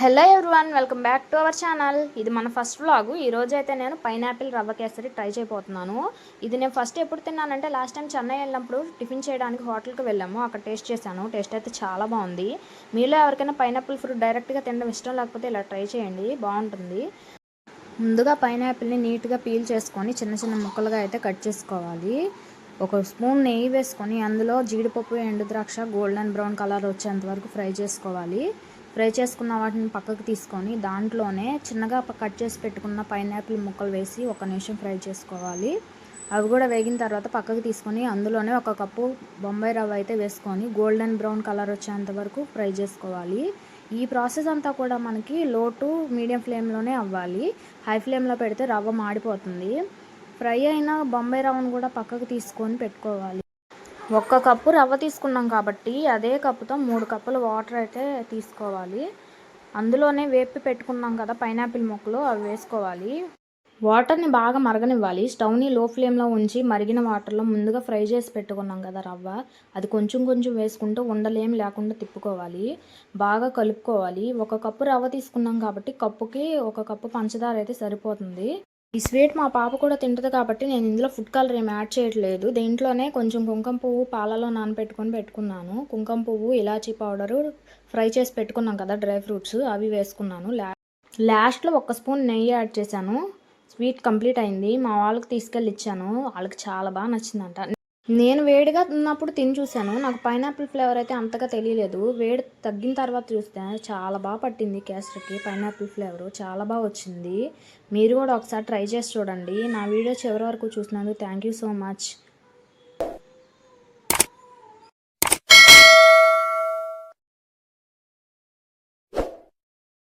Hello everyone welcome back to our channel. ఇది మన first vlog. ఈ అయితే నేను పైనాపిల్ రవ్వ కేసరి ట్రై చేయబోతున్నాను. ఇది నేను ఫస్ట్ ఎప్పుడు తిన్నానంటే లాస్ట్ టైం చెన్నై వెళ్ళినప్పుడు టిఫిన్ చేయడానికి హోటల్కి వెళ్ళాము. అక్కడ టేస్ట్ చేశాను. టేస్ట్ అయితే చాలా బాగుంది. మీలో ఎవరికైనా పైనాపిల్ ఫ్రూట్ డైరెక్ట్గా తినడం ఇష్టం లేకపోతే ఇలా ట్రై చేయండి. బాగుంటుంది. ముందుగా పైనాపిల్ని నీట్గా పీల్ చేసుకొని చిన్న చిన్న ముక్కలుగా అయితే కట్ చేసుకోవాలి. ఒక స్పూన్ నెయ్యి వేసుకొని అందులో జీడిపప్పు ఎండుద్రాక్ష గోల్డెన్ బ్రౌన్ కలర్ వచ్చేంత వరకు ఫ్రై చేసుకోవాలి. ఫ్రై చేసుకున్న వాటిని పక్కకు తీసుకొని దాంట్లోనే చిన్నగా కట్ చేసి పెట్టుకున్న పైనాపిల్ ముక్కలు వేసి ఒక నిమిషం ఫ్రై చేసుకోవాలి. అవి కూడా వేగిన తర్వాత పక్కకు తీసుకొని అందులోనే ఒక కప్పు బొంబాయి రవ్వ అయితే వేసుకొని గోల్డెన్ బ్రౌన్ కలర్ వచ్చేంత వరకు ఫ్రై చేసుకోవాలి. ఈ ప్రాసెస్ అంతా కూడా మనకి లో టు మీడియం ఫ్లేమ్లోనే అవ్వాలి. హై ఫ్లేమ్లో పెడితే రవ్వ మాడిపోతుంది. ఫ్రై అయిన బొంబాయి రవ్వను కూడా పక్కకు తీసుకొని పెట్టుకోవాలి. ఒక్క కప్పు రవ్వ తీసుకున్నాం కాబట్టి అదే కప్పుతో మూడు కప్పులు వాటర్ అయితే తీసుకోవాలి. అందులోనే వేపి పెట్టుకున్నాం కదా పైనాపిల్ ముక్కలు అవి వేసుకోవాలి. వాటర్ని బాగా మరగనివ్వాలి. స్టవ్ని లో ఫ్లేమ్లో ఉంచి మరిగిన వాటర్లో ముందుగా ఫ్రై చేసి పెట్టుకున్నాం కదా రవ్వ. అది కొంచెం కొంచెం వేసుకుంటూ ఉండలేం లేకుండా తిప్పుకోవాలి. బాగా కలుపుకోవాలి. ఒక కప్పు రవ్వ తీసుకున్నాం కాబట్టి కప్పుకి ఒక కప్పు పంచదార అయితే సరిపోతుంది. ఈ స్వీట్ మా పాప కూడా తింటుంది కాబట్టి నేను ఇందులో ఫుడ్ కలర్ ఏమి యాడ్ చేయట్లేదు. దీంట్లోనే కొంచెం కుంకుమ పువ్వు పాలలో నానబెట్టుకొని పెట్టుకున్నాను. కుంకుమ పువ్వు ఇలాచీ పౌడరు ఫ్రై చేసి పెట్టుకున్నాం కదా డ్రై ఫ్రూట్స్ అవి వేసుకున్నాను. లాస్ట్లో ఒక స్పూన్ నెయ్యి యాడ్ చేశాను. స్వీట్ కంప్లీట్ అయింది. మా వాళ్ళకి తీసుకెళ్ళి ఇచ్చాను. వాళ్ళకి చాలా బాగా నచ్చిందంట. నేను వేడిగా ఉన్నప్పుడు తిని చూశాను. నాకు పైనాపిల్ ఫ్లేవర్ అయితే అంతగా తెలియలేదు. వేడి తగ్గిన తర్వాత చూస్తే చాలా బాగా పట్టింది కేసరికి పైనాపిల్ ఫ్లేవర్. చాలా బాగా వచ్చింది. మీరు కూడా ఒకసారి ట్రై చేసి చూడండి. నా వీడియో చివరి వరకు చూసినందుకు థ్యాంక్ యూ సో మచ్.